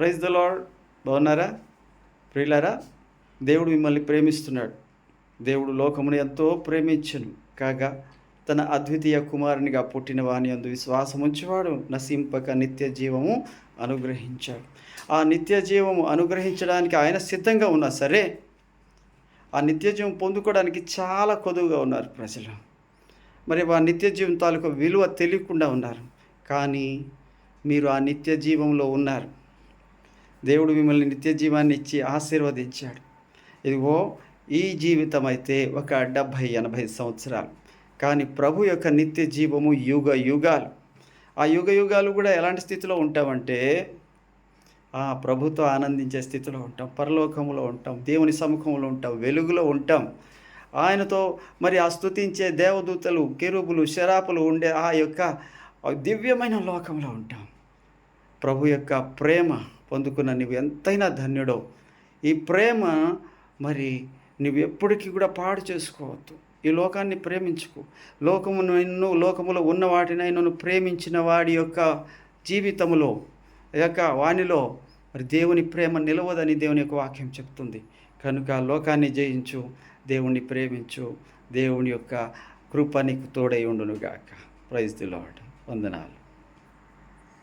Praise the lord బాగున్నారా? ప్రియులారా దేవుడు మిమ్మల్ని ప్రేమిస్తున్నాడు. దేవుడు లోకమును ఎంతో ప్రేమించను. కాగా తన అద్వితీయ కుమారునిగా పుట్టిన వాని అందు విశ్వాసం ఉంచేవాడు నశింపక నిత్య జీవము అనుగ్రహించాడు. ఆ నిత్య జీవము అనుగ్రహించడానికి ఆయన సిద్ధంగా ఉన్నా సరే ఆ నిత్య జీవం పొందుకోవడానికి చాలా కొదువుగా ఉన్నారు ప్రజలు. మరి ఆ నిత్య జీవం తాలూకు విలువ తెలియకుండా ఉన్నారు. కానీ మీరు ఆ నిత్య జీవంలో ఉన్నారు. దేవుడు మిమ్మల్ని నిత్య జీవాన్ని ఇచ్చి ఆశీర్వదించాడు. ఇదిగో ఈ జీవితం అయితే ఒక డెబ్భై ఎనభై సంవత్సరాలు. కానీ ప్రభు యొక్క నిత్య జీవము యుగ యుగాలు. ఆ యుగ యుగాలు కూడా ఎలాంటి స్థితిలో ఉంటామంటే ఆ ప్రభుతో ఆనందించే స్థితిలో ఉంటాం పరలోకంలో ఉంటాం దేవుని సముఖంలో ఉంటాం వెలుగులో ఉంటాం. ఆయనతో మరి ఆ స్థుతించే దేవదూతలు కెరుబులు శరాపులు ఉండే ఆ యొక్క దివ్యమైన లోకంలో ఉంటాం. ప్రభు యొక్క ప్రేమ పొందుకున్న నువ్వు ఎంతైనా ధన్యుడో ఈ ప్రేమ మరి నువ్వు ఎప్పటికీ కూడా పాడు చేసుకోవద్దు. ఈ లోకాన్ని ప్రేమించుకో. లోకము నిన్ను లోకములో ఉన్న వాటిని నన్ను ప్రేమించిన వాడి యొక్క జీవితములో యొక్క వానిలో మరి దేవుని ప్రేమ నిలవదని దేవుని యొక్క వాక్యం చెప్తుంది. కనుక లోకాన్ని జయించు దేవుణ్ణి ప్రేమించు దేవుని యొక్క కృప నీకు తోడై ఉండునుగాక. ప్రైజ్ ది లాడ్ వందనాలు.